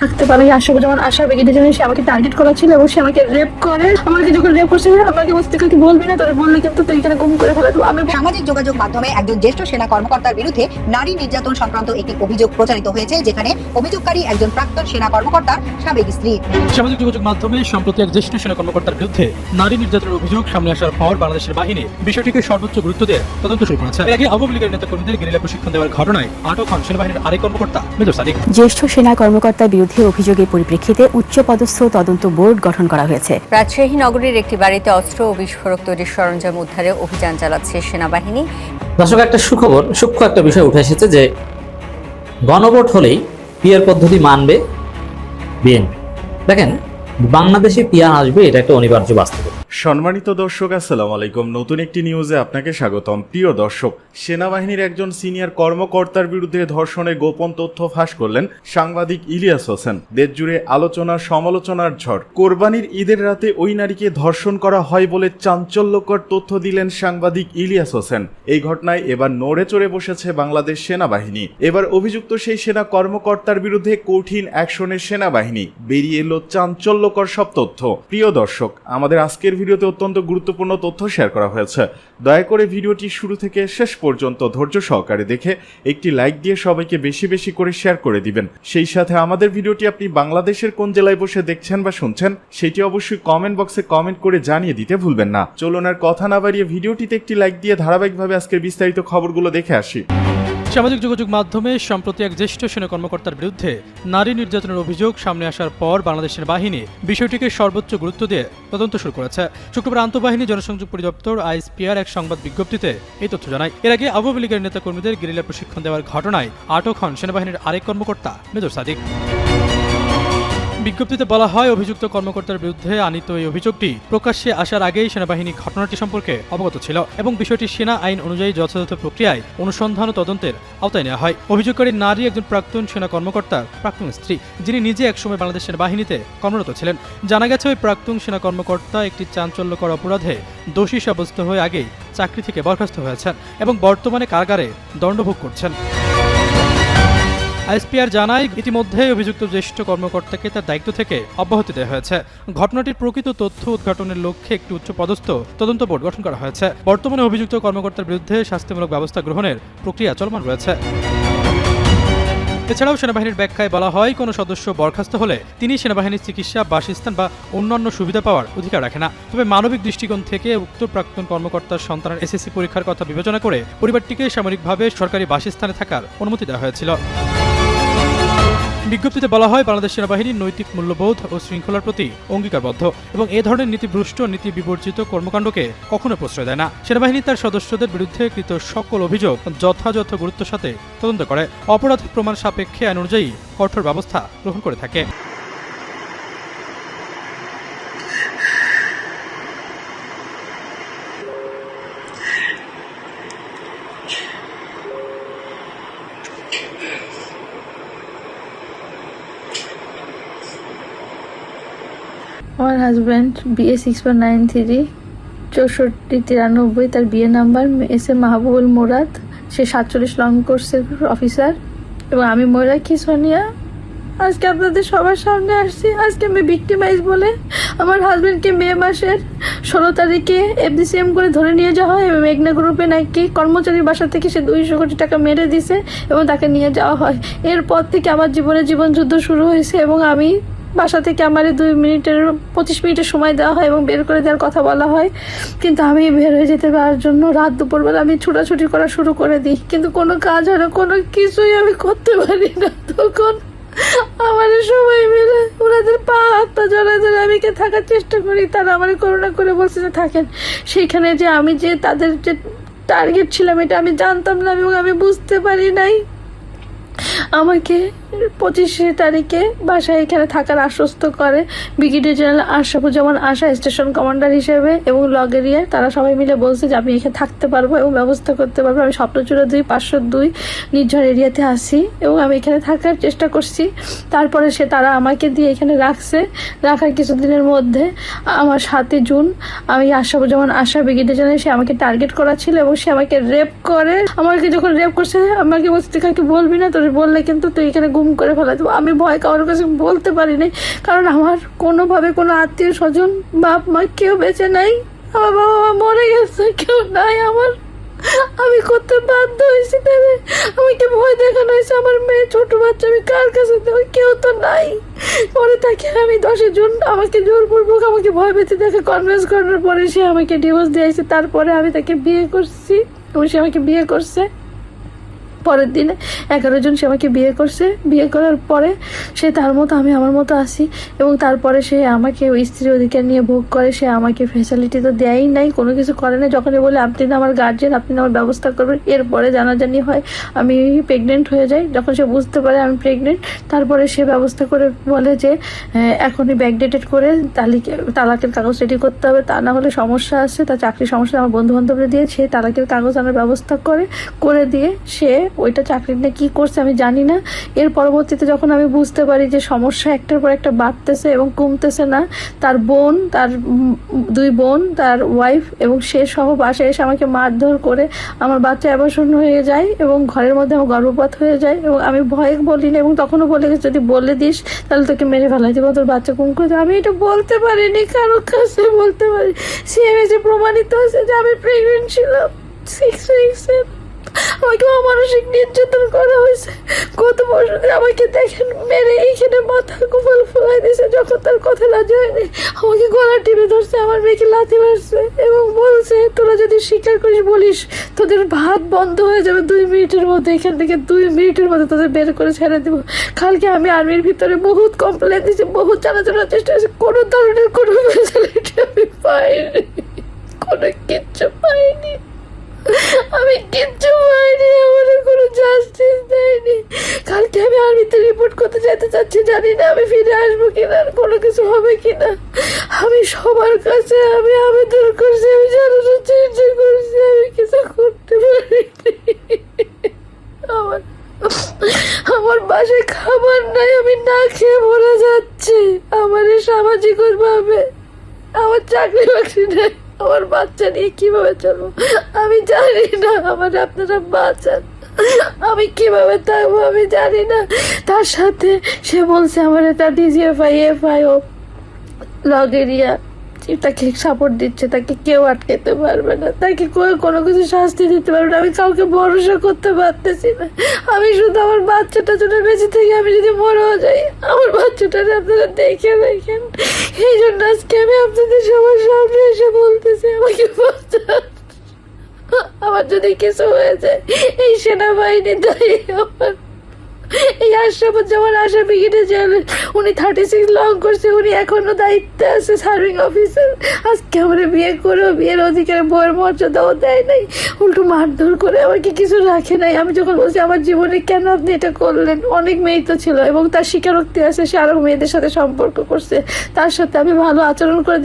থাকতে পারে আশা যেমন আশা জানি সে আমাকে টার্গেট করা ছিল এবং সে আমাকে রেপ করে। আমাকে যখন রেপ করছে আমাকে বলবি না? তোর বললে কিন্তু তুই এখানে গুম করে ফেলে। আমি সামাজিক যোগাযোগ মাধ্যমে একজন জ্যেষ্ঠ সেনা কর্মকর্তার বিরুদ্ধে নারী নির্যাতন সংক্রান্ত একটি অভিযোগ প্রচারিত হয়েছে যেখানে অভিযোগকারী একজন প্রাক্তন সেনা কর্মকর্তার সাবেক স্ত্রী। সামাজিক যোগাযোগ মাধ্যমে সম্প্রতি এক জ্যেষ্ঠ সেনা কর্মকর্তার বিরুদ্ধে নারী নির্যাতনের অভিযোগ সামনে আসার পর বাংলাদেশের বাহিনী বিষয়টিকে সর্বোচ্চ গুরুত্ব দিয়ে তদন্ত শুরু করেছে। এর আগে আওয়ামী লীগের নেতা কর্মীদের গেরিলা প্রশিক্ষণ দেওয়ার ঘটনায় আটক হন সেনাবাহিনীর আরেক কর্মকর্তা মেজর সাদিক। জ্যেষ্ঠ সেনা কর্মকর্তার বিরুদ্ধে অভিযোগের পরিপ্রেক্ষিতে উচ্চপদস্থ তদন্ত বোর্ড গঠন করা হয়েছে। রাজশাহী নগরীর একটি বাড়িতে অস্ত্র ও বিস্ফোরক তৈরির সরঞ্জাম উদ্ধারে অভিযান চালাচ্ছে সেনাবাহিনী। দর্শক একটা সুখবর সূক্ষ্ম একটা বিষয় উঠে এসেছে যে গণভোট হলেই পিয়ার পদ্ধতি মানবে বিএনপি। দেখেন বাংলাদেশে পিয়ার আসবে এটা একটা অনিবার্য বাস্তবতা। সম্মানিত দর্শক, আসসালামু আলাইকুম। নতুন একটি নিউজে আপনাকে স্বাগতম। প্রিয় দর্শক, সেনাবাহিনীর একজন সিনিয়র কর্মকর্তার বিরুদ্ধে ধর্ষণের গোপন তথ্য ফাঁস করলেন সাংবাদিক ইলিয়াস হোসেন। দেশ জুড়ে আলোচনা, সমালোচনার ঝড়। কোরবানির ঈদের রাতে ওই নারীকে ধর্ষণ করা হয় বলে চাঞ্চল্যকর তথ্য দিলেন সাংবাদিক ইলিয়াস হোসেন। এই ঘটনায় এবার নড়ে চড়ে বসেছে বাংলাদেশ সেনাবাহিনী। এবার অভিযুক্ত সেই সেনা কর্মকর্তার বিরুদ্ধে কঠিন অ্যাকশনের সেনাবাহিনী। বেরিয়ে এলো চাঞ্চল্যকর সব তথ্য। প্রিয় দর্শক, আমাদের আজকের ভিডিওতে অত্যন্ত গুরুত্বপূর্ণ তথ্য শেয়ার করা হয়েছে। দয়া করে ভিডিওটি শুরু থেকে শেষ পর্যন্ত ধৈর্য সহকারে দেখে একটি লাইক দিয়ে সবাইকে বেশি বেশি করে শেয়ার করে দিবেন। সেই সাথে আমাদের ভিডিওটি আপনি বাংলাদেশের কোন জেলায় বসে দেখছেন বা শুনছেন, সেটি অবশ্যই কমেন্ট বক্সে কমেন্ট করে জানিয়ে দিতে ভুলবেন না। চলুন আর কথা না বাড়িয়ে ভিডিওটিতে একটি লাইক দিয়ে ধারাবাহিকভাবে আজকের বিস্তারিত খবরগুলো দেখে আসি। সামাজিক যোগাযোগ মাধ্যমে সম্প্রতি এক জ্যেষ্ঠ সেনা কর্মকর্তার বিরুদ্ধে নারী নির্যাতনের অভিযোগ সামনে আসার পর বাংলাদেশের বাহিনী বিষয়টিকে সর্বোচ্চ গুরুত্ব দিয়ে তদন্ত শুরু করেছে। শুক্রবার আন্তঃবাহিনী জনসংযোগ পরিদপ্তর আইএসপিআর এক সংবাদ বিজ্ঞপ্তিতে এই তথ্য জানায়। এর আগে আওয়ামী লীগের নেতা কর্মীদের গেরিলা প্রশিক্ষণ দেওয়ার ঘটনায় আটক হন সেনাবাহিনীর আরেক কর্মকর্তা মেজর সাদিক। বিজ্ঞপ্তিতে বলা হয়, অভিযুক্ত কর্মকর্তার বিরুদ্ধে আনিত এই অভিযোগটি প্রকাশ্যে আসার আগেই সেনাবাহিনী ঘটনাটি সম্পর্কে অবগত ছিল এবং বিষয়টি সেনা আইন অনুযায়ী যথাযথ প্রক্রিয়ায় অনুসন্ধান ও তদন্তের আওতায় নেওয়া হয়। অভিযোগকারী নারী একজন প্রাক্তন সেনা কর্মকর্তার প্রাক্তন স্ত্রী, যিনি নিজে একসময় বাংলাদেশ সেনাবাহিনীতে কর্মরত ছিলেন। জানা গেছে, ওই প্রাক্তন সেনা কর্মকর্তা একটি চাঞ্চল্যকর অপরাধে দোষী সাব্যস্ত হয়ে আগেই চাকরি থেকে বরখাস্ত হয়েছেন এবং বর্তমানে কারাগারে দণ্ডভোগ করছেন। আইএসপিআর জানায় ইতিমধ্যে অভিযুক্ত জ্যেষ্ঠ কর্মকর্তাকে তার দায়িত্ব থেকে অব্যাহতি দেওয়া হয়েছে। ঘটনাটির প্রকৃত তথ্য উদ্ঘাটনের লক্ষ্যে একটি উচ্চ পদস্থ তদন্ত বোর্ড গঠন করা হয়েছে। বর্তমানে অভিযুক্ত কর্মকর্তার বিরুদ্ধে শাস্তিমূলক ব্যবস্থা গ্রহণের প্রক্রিয়া চলমান রয়েছে। এছাড়াও সেনাবাহিনীর ব্যাখ্যায় বলা হয়, কোনো সদস্য বরখাস্ত হলে তিনি সেনাবাহিনীর চিকিৎসা, বাসস্থান বা অন্যান্য সুবিধা পাওয়ার অধিকার রাখে না। তবে মানবিক দৃষ্টিকোণ থেকে উক্ত প্রাক্তন কর্মকর্তার সন্তানের এসএসসি পরীক্ষার কথা বিবেচনা করে পরিবারটিকে সামরিকভাবে সরকারি বাসস্থানে থাকার অনুমতি দেওয়া হয়েছিল। বিজ্ঞপ্তিতে বলা হয়, বাংলাদেশ সেনাবাহিনীর নৈতিক মূল্যবোধ ও শৃঙ্খলার প্রতি অঙ্গীকারবদ্ধ এবং এ ধরনের নীতিভ্রষ্ট নীতি বিবর্জিত কর্মকাণ্ডকে কখনো প্রশ্রয় দেয় না। সেনাবাহিনী তার সদস্যদের বিরুদ্ধে কৃত সকল অভিযোগ যথাযথ গুরুত্বের সাথে তদন্ত করে। অপরাধ প্রমাণ সাপেক্ষে আইন অনুযায়ী কঠোর ব্যবস্থা গ্রহণ করে থাকে। আমার husband BA six four nine three চৌষট্টি তিরানব্বই, তার বিয়ে number S A Mahbubul Morad, সে সাতচল্লিশ লং কোর্সের অফিসার এবং আমি ময়ূরাক্ষী সোনিয়া আজকে আপনাদের সবার সামনে আসছি। আজকে আমি ভিক্টিমাইজ বলে আমার হাজব্যান্ডকে মে মাসের ষোলো তারিখে এফডিসিএম করে ধরে নিয়ে যাওয়া হয় এবং মেঘনা গ্রুপে নাকি কর্মচারী বাসা থেকে সে দুইশো কোটি টাকা মেরে দিছে এবং তাকে নিয়ে যাওয়া হয়। এরপর থেকে আমার জীবনে জীবন যুদ্ধ শুরু হয়েছে এবং আমি বাসা থেকে আমার দুই মিনিটের, পঁচিশ মিনিটের সময় দেওয়া হয় এবং বের করে দেওয়ার কথা বলা হয়। কিন্তু আমি বের হয়ে যেতে পারার জন্য রাত দুপুরবেলা আমি ছুটাছুটি করা শুরু করে দিই। কিন্তু কোনো কাজ হয় না, কোনো কিছুই আমি করতে পারি না। তখন আমার সবাই মিলে ওনাদের পা হাতটা জড়ায় ধরে আমি কে থাকার চেষ্টা করি। তারা আমার করোনা করে বলছে যে, থাকেন। সেইখানে যে আমি যে তাদের যে টার্গেট ছিলাম, এটা আমি জানতাম না এবং আমি বুঝতে পারি নাই। আমাকে পঁচিশে তারিখে বাসায় এখানে থাকার আশ্বস্ত করে brigadier general Ashrafuzzaman Asha station commander হিসেবে এবং লগেরিয়া তারা সবাই মিলে বলছে যে আমি এখানে থাকতে পারব এবং ব্যবস্থা করতে পারব। আমি স্বপ্নচূড়া দুই, পাঁচশো দুই নির্ঝর এরিয়াতে আসি এবং আমি এখানে থাকার চেষ্টা করছি। তারপরে সে তারা আমাকে দিয়ে এখানে রাখছে। রাখার কিছুদিনের মধ্যে আমার সাতই জুন আমি আশরাফুজ্জামান আশা ব্রিগেডিয়ার জেনারেল, সে আমাকে টার্গেট করা ছিল এবং সে আমাকে রেপ করে। আমাকে যখন রেপ করছে, আমাকে মুস্তিকাকে বলবি না করে বললে কিন্তু তুই এখানে গুম করে ফেলা দেবো আমি ভয় কারোর কাছে বলতে পারিনি কারণ আমার কোনোভাবে কোনো আত্মীয় স্বজন, বাপ মা কেউ বেঁচে নাই। আমার বাবা মা মরে গেছে, কেউ নাই আমার। আমি করতে বাধ্য হয়েছি তাহলে? আমাকে ভয় দেখানো হয়েছে? আমার মেয়ে ছোট বাচ্চা, আমি কার কাছে দেবো? কেউ তো নাই। পরে তাকে আমি দশের জন আমাকে জোরপূর্বক আমাকে ভয় পেতে দেখে কনভিন্স করার পরে সে আমাকে ডিভোর্স দিয়েছে। তারপরে আমি তাকে বিয়ে করছি এবং সে আমাকে বিয়ে করছে। পরের দিনে এগারো জন সে আমাকে বিয়ে করছে। বিয়ে করার পরে সে তার মতো আমি আমার মতো আসি এবং তারপরে সে আমাকে ওই স্ত্রী অধিকার নিয়ে ভোগ করে। সে আমাকে ফ্যাসিলিটি তো দেয়ই নাই কোনো কিছু করে না যখনই বলে আপনি না আমার গার্জেন আপনি না আমার ব্যবস্থা করবেন। এরপরে জানাজানি হয় আমি প্রেগনেন্ট হয়ে যাই। যখন সে বুঝতে পারে আমি প্রেগনেন্ট তারপরে সে ব্যবস্থা করে বলে যে আহ, এখনই ব্যাকডেটেড করে তালিকে তালাকের কাগজ রেডি করতে হবে। তা না হলে সমস্যা আছে। তার চাকরির সমস্যা আমার বন্ধু বান্ধবরা দিয়ে সে তালাকের কাগজ আনার ব্যবস্থা করে করে দিয়ে সে ওইটা চাকরি নিয়ে কী করছে আমি জানি না। এর পরবর্তীতে যখন আমি বুঝতে পারি যে সমস্যা একটার পর একটা বাড়তেছে এবং কমতেছে না, তার বোন, তার দুই বোন, তার ওয়াইফ এবং সে সহ বাসায় এসে আমাকে মারধর করে আমার বাচ্চা অ্যাবর্ষণ হয়ে যায় এবং ঘরের মধ্যে আমার গর্ভপাত হয়ে যায় এবং আমি ভয়ে বলি না এবং তখনও বলে গেছে যদি বলে দিস, তাহলে তোকে মেরে ফেলাই দেবো তোর বাচ্চা কুম করে আমি এটা বলতে পারিনি, কারও কাছে বলতে পারি সিএমএসে প্রমাণিত হয়েছে যে আমি প্রেগনেন্ট ছিলাম। সিক্স উইক্সের আমাকে অমানসিক নির্যাতন করা হয়েছে। গত বছর আমাকে দেখেন, মেরে এইখানে মাথা কুফল ফুলাই দিয়েছে, যখন তার কথা রাজি হয়নি আমাকে গলা টিপে ধরছে, আমার মেয়েকে লাথি মারছে এবং বলছে, তোরা যদি স্বীকার করিস, বলিস, তোদের ভাত বন্ধ হয়ে যাবে দুই মিনিটের মধ্যে। এখান থেকে দুই মিনিটের মধ্যে তোদের বের করে ছেড়ে দেবো। কালকে আমি আর্মির ভিতরে বহুত কমপ্লেন দিয়েছি, বহুত জানাজানার চেষ্টা করেছি। কোনো ধরনের কোনো ফেসিলিটি আমি পাইনি। কোনো কিচ্ছু পাইনি। আমি কিচ্ছু পাইনি আমার কোনো জাস্টিস দেয়নি কালকে আমি আর্মিতে রিপোর্ট করতে যেতে জানি না আমি ফিরে আসব কিনা কোনো কিছু হবে কিনা। আমি সবার কাছে, আমি আবেদন করছি, আমি জানানোর চেষ্টা করছি, আমি কিছু করতে পারিনি। আমার আমার বাসায় খাবার নাই, আমি না খেয়ে মরে যাচ্ছি। আমার সামাজিক ভাবে আমার চাকরি বাকরি নেই, আমার বাচ্চা নিয়ে কীভাবে চলবো? আমি জানি না, আমার আপনারা বাঁচান। আমি কীভাবে থাকব আমি জানি না। তার সাথে সে বলছে আমার এটা ডিজিএফআই এফআই ও লগেরিয়া। তাকে সাপোর্ট দিচ্ছে, তাকে কেউ আটকাতে পারবে না। তাকে কোনো কিছু শাস্তি দিতে পারবে না। আমি কাউকে ভরসা করতে পারতেছি না। আমি শুধু আমার বাচ্চাটা জন্য বেঁচে থেকে, আমি যদি মরেও যাই, আমার বাচ্চাটা আপনারা দেখে দেখেন। এই জন্য আজকে আমি আপনাদের সবার সামনে এসে বলতেছি, আমাকে বাঁচান। আমার যদি কিছু হয়ে যায় এই সেনাবাহিনী দায়ী আমার এই আশরাফুজ্জামান আশা ব্রিগেডে যাবেন উনি থার্টি সিক্স লং করছে উনি এখনও দায়িত্বে আছে সার্ভিং অফিসার আজকে আমরা বিয়ে করেও বিয়ের অধিকারে বইয়ের মর্যাদাও দেয় নাই। উল্টো মারধর করে আমাকে কিছু রাখে নাই। আমি যখন বলছি, আমার জীবনে কেন আপনি এটা করলেন? অনেক মেয়ে তো ছিল এবং তার স্বীকারোক্তি আছে, সে আরও মেয়েদের সাথে সম্পর্ক করছে। তার সাথে আমি ভালো আচরণ করে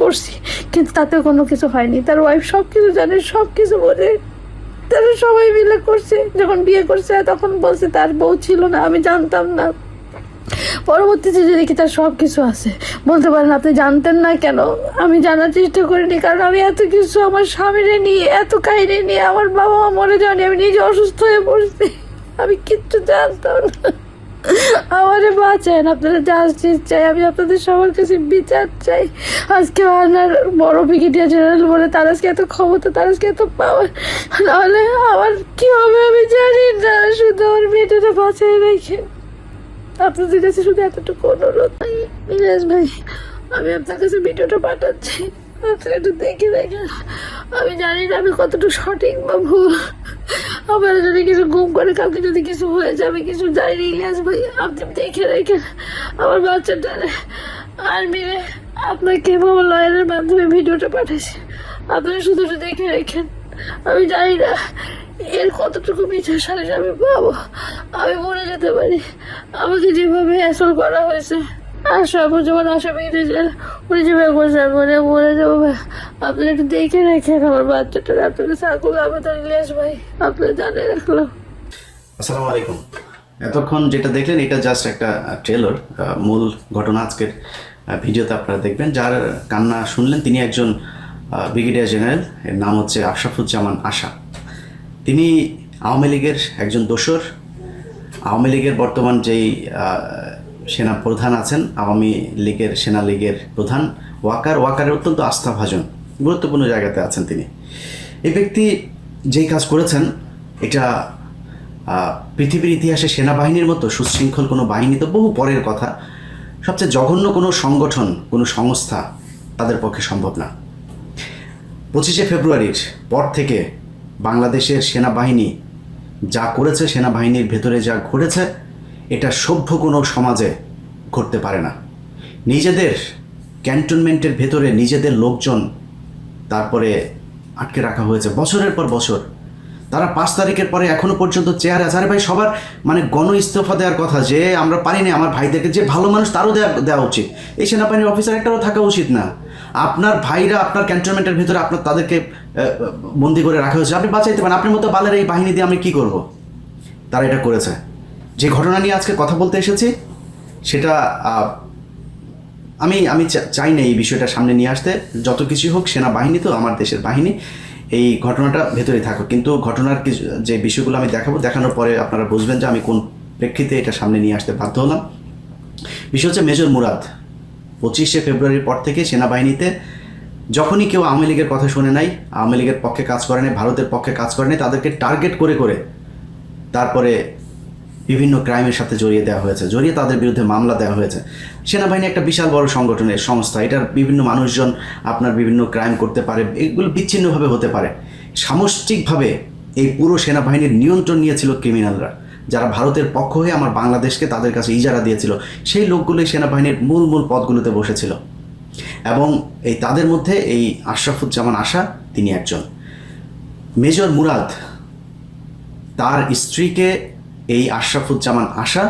করছি, কিন্তু তাতে কোনো কিছু হয়নি। তার ওয়াইফ সব কিছু জানে সব কিছু বোঝে। তারা সবাই মিলে করছে, যখন বিয়ে করছে, তখন বলছে তার বউ ছিল না, আমি জানতাম না। পরবর্তীতে যে দেখি তার সব কিছু আছে। বলতে পারেন, আপনি জানতেন না কেন? আমি জানার চেষ্টা করিনি, কারণ আমি এত কিছু আমার স্বামীরে নিয়ে, এত কাহিনী নিয়ে, আমার বাবা মা মরে যায়নি, আমি নিজে অসুস্থ হয়ে পড়ছি। আমি কিচ্ছু জানতাম না। আমারে বাঁচান, আপনারা জাস্টিস চাই। আমি আপনাদের সবার কাছে বিচার চাই। আজকে আপনার বড় ব্রিগেডিয়ার জেনারেল বলে তার আজকে এত ক্ষমতা, তার আজকে এত পাওয়ার নাহলে আমার কি হবে আমি জানি না, শুধু আমার মেয়েটাকে বাঁচিয়ে রেখে। আপনাদের কাছে শুধু এতটুকু অনুরোধ। ভাই, আমি আপনার কাছে ভিডিওটা পাঠাচ্ছি। একটু দেখে দেখেন আমি জানি না আমি কতটুকু সঠিক বা ভুল। আমার যদি কিছু ঘুম করে কালকে যদি কিছু হয়ে যাবে কিছু জানি না, ইলিয়াস ভাই, আপনি দেখে রেখেন আমার বাচ্চাটা আর মেরে আপনাকে আমার লয়ারের মাধ্যমে ভিডিওটা পাঠাইছি। আপনারা শুধু দেখে রেখেন আমি জানি না এর কতটুকু বিচার সালিশ আমি পাবো। আমি মরে যেতে পারি। আমাকে যেভাবে অ্যাসল করা হয়েছে, আশা যেমন আশা বেরিয়ে যেভাবে করছে আমি মনে মরে যাব, ভাই। আপনি একটু দেখে রেখেন, আমার বাচ্চাটা আপনাকে সাকুল আবেদন ইলিয়াস ভাই। আপনার জানে রাখলাম আসসালামু আলাইকুম। এতক্ষণ যেটা দেখলেন, এটা জাস্ট একটা ট্রেলার মূল ঘটনা আজকের ভিডিওতে আপনারা দেখবেন। যার কান্না শুনলেন, তিনি একজন ব্রিগেডিয়ার জেনারেল এর নাম হচ্ছে আশরাফুজ্জামান আশা। তিনি আওয়ামী লীগের একজন দোসর আওয়ামী লীগের বর্তমান যেই সেনা প্রধান আছেন, আওয়ামী লীগের সেনা লীগের প্রধান। ওয়াকার, ওয়াকারের অত্যন্ত আস্থাভাজন, গুরুত্বপূর্ণ জায়গাতে আছেন তিনি। এই ব্যক্তি যেই কাজ করেছেন, এটা পৃথিবীর ইতিহাসে সেনাবাহিনীর মতো সুশৃঙ্খল কোনো বাহিনী তো বহু পরের কথা। সবচেয়ে জঘন্য কোনো সংগঠন, কোনো সংস্থা তাদের পক্ষে সম্ভব না। পঁচিশে ফেব্রুয়ারির পর থেকে বাংলাদেশের সেনাবাহিনী যা করেছে, সেনাবাহিনীর ভেতরে যা ঘটেছে এটা সভ্য কোনো সমাজে ঘটতে পারে না। নিজেদের ক্যান্টনমেন্টের ভেতরে নিজেদের লোকজন তারপরে আটকে রাখা হয়েছে বছরের পর বছর। তারা পাঁচ তারিখের পরে এখনও পর্যন্ত চেয়ার আছে। আরে ভাই, সবার মানে গণ ইস্তফা দেওয়ার কথা যে আমরা পারিনি, আমার ভাইদেরকে যে ভালো মানুষ তারও দেওয়া দেওয়া উচিত। এই সেনাবাহিনীর অফিসার একটাও থাকা উচিত না। আপনার ভাইরা আপনার ক্যান্টনমেন্টের ভিতরে আপনার তাদেরকে বন্দি করে রাখা হয়েছে। আপনি বাঁচাইতে পারেন। আপনার মতো বালের এই বাহিনী দিয়ে আমি কী করব? তারা এটা করেছে। যে ঘটনা নিয়ে আজকে কথা বলতে এসেছি, সেটা আমি আমি চাই না এই বিষয়টা সামনে নিয়ে আসতে। যত কিছু হোক, সেনাবাহিনী তো আমার দেশের বাহিনী, এই ঘটনাটা ভেতরে থাকুক। কিন্তু ঘটনার কিছু, যে বিষয়গুলো আমি দেখাবো, দেখানোর পরে আপনারা বুঝবেন যে আমি কোন প্রেক্ষিতে এটা সামনে নিয়ে আসতে বাধ্য হলাম। বিষয় হচ্ছে মেজর মুরাদ, পঁচিশে ফেব্রুয়ারির পর থেকে সেনাবাহিনীতে যখনই কেউ আওয়ামী লীগের কথা শুনে নাই, আওয়ামী লীগের পক্ষে কাজ করে নাই, ভারতের পক্ষে কাজ করে নাই, তাদেরকে টার্গেট করে করে তারপরে বিভিন্ন ক্রাইমের সাথে জড়িয়ে দেওয়া হয়েছে, জড়িয়ে তাদের বিরুদ্ধে মামলা দেওয়া হয়েছে। সেনাবাহিনী একটা বিশাল বড় সংগঠনের সংস্থা, এটার বিভিন্ন মানুষজন আপনার বিভিন্ন ক্রাইম করতে পারে, এগুলো বিচ্ছিন্নভাবে হতে পারে। সামষ্টিকভাবে এই পুরো সেনাবাহিনীর নিয়ন্ত্রণ নিয়েছিল ক্রিমিনালরা যারা ভারতের পক্ষ হয়ে আমার বাংলাদেশকে তাদের কাছে ইজারা দিয়েছিল, সেই লোকগুলোই সেনাবাহিনীর মূল মূল পদগুলোতে বসেছিল। এবং এই তাদের মধ্যে এই আশরাফুজ্জামান আশা, তিনি একজন। মেজর মুরাদ, তার স্ত্রীকে এই আশরাফুজ্জামান আশা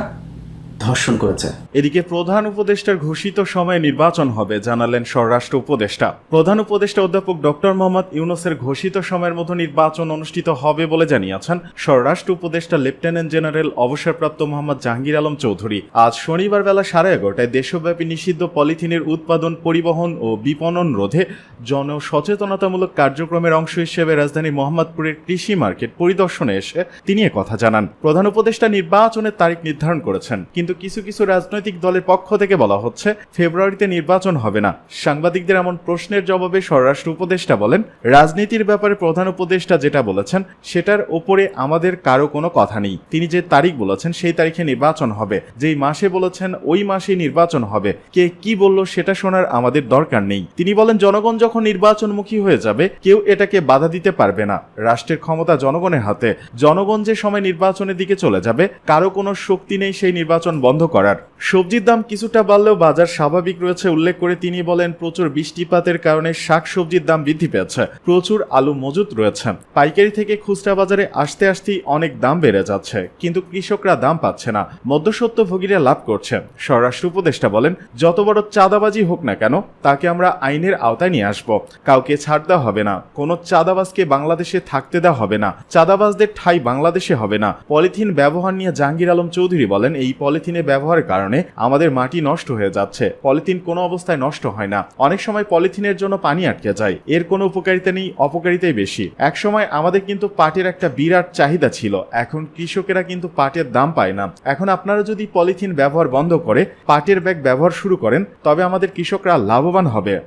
ধর্ষণ করেছে। এদিকে প্রধান উপদেষ্টার ঘোষিত সময়ে নির্বাচন হবে, জানালেন স্বরাষ্ট্র উপদেষ্টা। প্রধান উপদেষ্টা অধ্যাপক ডক্টর মোহাম্মদ ইউনুসের ঘোষিত সময়ের মতো নির্বাচন অনুষ্ঠিত হবে বলে জানিয়েছেন স্বরাষ্ট্র উপদেষ্টা লেফটেন্যান্ট জেনারেল অবসরপ্রাপ্ত মোহাম্মদ জাহাঙ্গীর আলম চৌধুরী। আজ শনিবার বেলা সাড়ে এগারোটায় দেশব্যাপী নিষিদ্ধ পলিথিনের উৎপাদন, পরিবহন ও বিপণন রোধে জনসচেতনতামূলক কার্যক্রমের অংশ হিসেবে রাজধানী মোহাম্মদপুরের কৃষি মার্কেট পরিদর্শনে এসে তিনি কথা জানান। প্রধান উপদেষ্টা নির্বাচনের তারিখ নির্ধারণ করেছেন, কিন্তু কিছু কিছু রাজনৈতিক দলের পক্ষ থেকে বলা হচ্ছে, ফেব্রুয়ারিতে নির্বাচন হবে না। সাংবাদিকদের এমন প্রশ্নের জবাবে স্বরাষ্ট্র উপদেষ্টা বলেন, রাজনীতির ব্যাপারে প্রধান উপদেষ্টা যেটা বলেছেন, সেটার ওপরে আমাদের কারও কোনো কথা নেই। তিনি যে তারিখ বলেছেন, সেই তারিখে নির্বাচন হবে। যেই মাসে বলেছেন, ওই মাসেই নির্বাচন হবে। কে কি বলল, সেটা শোনার আমাদের দরকার নেই। তিনি বলেন, জনগণ যখন নির্বাচনমুখী হয়ে যাবে, কেউ এটাকে বাধা দিতে পারবে না। রাষ্ট্রের ক্ষমতা জনগণের হাতে। জনগণ যে সময় নির্বাচনের দিকে চলে যাবে, কারও কোনো শক্তি নেই সেই নির্বাচন বন্ধ করার। সবজির দাম কিছুটা বাড়লেও বাজার স্বাভাবিক রয়েছে উল্লেখ করে তিনি বলেন, প্রচুর বৃষ্টিপাতের কারণে শাক সবজির দাম বৃদ্ধি পেয়েছে। প্রচুর আলু মজুত রয়েছে। পাইকারি থেকে খুচরা বাজারে আসতে আসতেই অনেক দাম বেড়ে যাচ্ছে, কিন্তু কৃষকরা দাম পাচ্ছে না। মধ্যসত্ত্ব ভোগীরা লাভ করছে। স্বরাষ্ট্র উপদেষ্টা বলেন, যত বড় চাঁদাবাজি হোক না কেন, তাকে আমরা আইনের আওতায় নিয়ে আসব। কাউকে ছাড় দেওয়া হবে না। কোনো চাঁদাবাজকে বাংলাদেশে থাকতে দেওয়া হবে না। চাঁদাবাজদের ঠাই বাংলাদেশে হবে না। পলিথিন ব্যবহার নিয়ে জাহাঙ্গীর আলম চৌধুরী বলেন, এই পলিথিনে ব্যবহারের কারণে আমাদের মাটি নষ্ট হয়ে যাচ্ছে। পলিথিন কোনো অবস্থায় নষ্ট হয় না। অনেক সময় পলিথিনের জন্য পানি আটকে যায়। এর কোনো উপকারিতা নেই, অপকারিতাই বেশি। এক সময় আমাদের কিন্তু পাটের একটা বিরাট চাহিদা ছিল। এখন কৃষকেরা কিন্তু পাটের দাম পায় না। এখন আপনারা যদি পলিথিন ব্যবহার বন্ধ করে, পাটের ব্যাগ ব্যবহার শুরু করেন, তবে আমাদের কৃষকরা লাভবান হবে।